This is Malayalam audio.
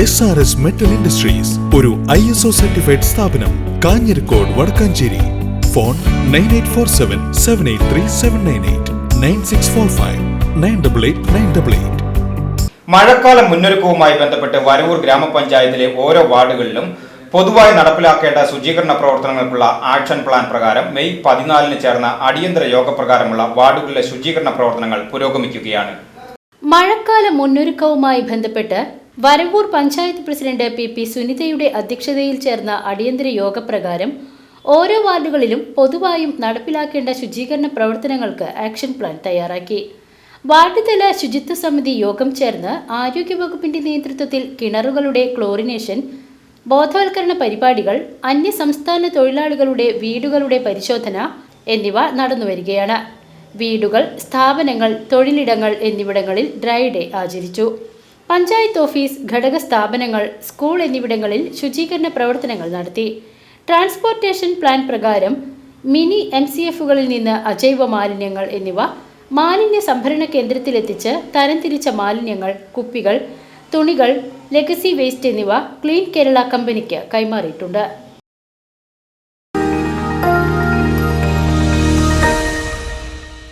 S R S metal industries ഒരു ഐ എസ് ഒ സർട്ടിഫൈഡ് സ്ഥാപനം Kanjirakode Vadakkanchery. Phone nine eight four seven seven eight three seven nine eight nine six four five nine double eight nine double eight മഴക്കാല മുന്നൊരുക്കവുമായി ബന്ധപ്പെട്ട് വരവൂർ ഗ്രാമപഞ്ചായത്തിലെ ഓരോ വാർഡുകളിലും പൊതുവായി നടപ്പിലാക്കേണ്ട ശുചീകരണ പ്രവർത്തനങ്ങൾക്കുള്ള ആക്ഷൻ പ്ലാൻ പ്രകാരം മെയ് പതിനാലിന് ചേർന്ന അടിയന്തര യോഗപ്രകാരമുള്ള വാർഡുകളിലെ ശുചീകരണ പ്രവർത്തനങ്ങൾ പുരോഗമിക്കുകയാണ്. മഴക്കാല മുന്നൊരുക്കവുമായി ബന്ധപ്പെട്ട് Varavoor panchayat president P P സുനിതയുടെ അധ്യക്ഷതയിൽ ചേർന്ന അടിയന്തര യോഗപ്രകാരം ഓരോ വാർഡുകളിലും പൊതുവായും നടപ്പിലാക്കേണ്ട ശുചീകരണ പ്രവർത്തനങ്ങൾക്ക് ആക്ഷൻ പ്ലാൻ തയ്യാറാക്കി. വാർഡുതല ശുചിത്വ സമിതി യോഗം ചേർന്ന് ആരോഗ്യവകുപ്പിന്റെ നേതൃത്വത്തിൽ കിണറുകളുടെ ക്ലോറിനേഷൻ ബോധവൽക്കരണ പരിപാടികൾ അന്യസംസ്ഥാന തൊഴിലാളികളുടെ വീടുകളുടെ പരിശോധന എന്നിവ നടന്നുവരികയാണ്. വീടുകൾ സ്ഥാപനങ്ങൾ തൊഴിലിടങ്ങൾ എന്നിവിടങ്ങളിൽ ഡ്രൈ ഡേ ആചരിച്ചു. പഞ്ചായത്ത് ഓഫീസ് ഘടക സ്ഥാപനങ്ങൾ സ്കൂൾ എന്നിവിടങ്ങളിൽ ശുചീകരണ പ്രവർത്തനങ്ങൾ നടത്തി. ട്രാൻസ്പോർട്ടേഷൻ പ്ലാൻ പ്രകാരം മിനി എം സി എഫുകളിൽ നിന്ന് അജൈവ മാലിന്യങ്ങൾ എന്നിവ മാലിന്യ സംഭരണ കേന്ദ്രത്തിലെത്തിച്ച് തരംതിരിച്ച മാലിന്യങ്ങൾ കുപ്പികൾ തുണികൾ ലെഗസി വേസ്റ്റ് എന്നിവ ക്ലീൻ കേരള കമ്പനിക്ക് കൈമാറിയിട്ടുണ്ട്.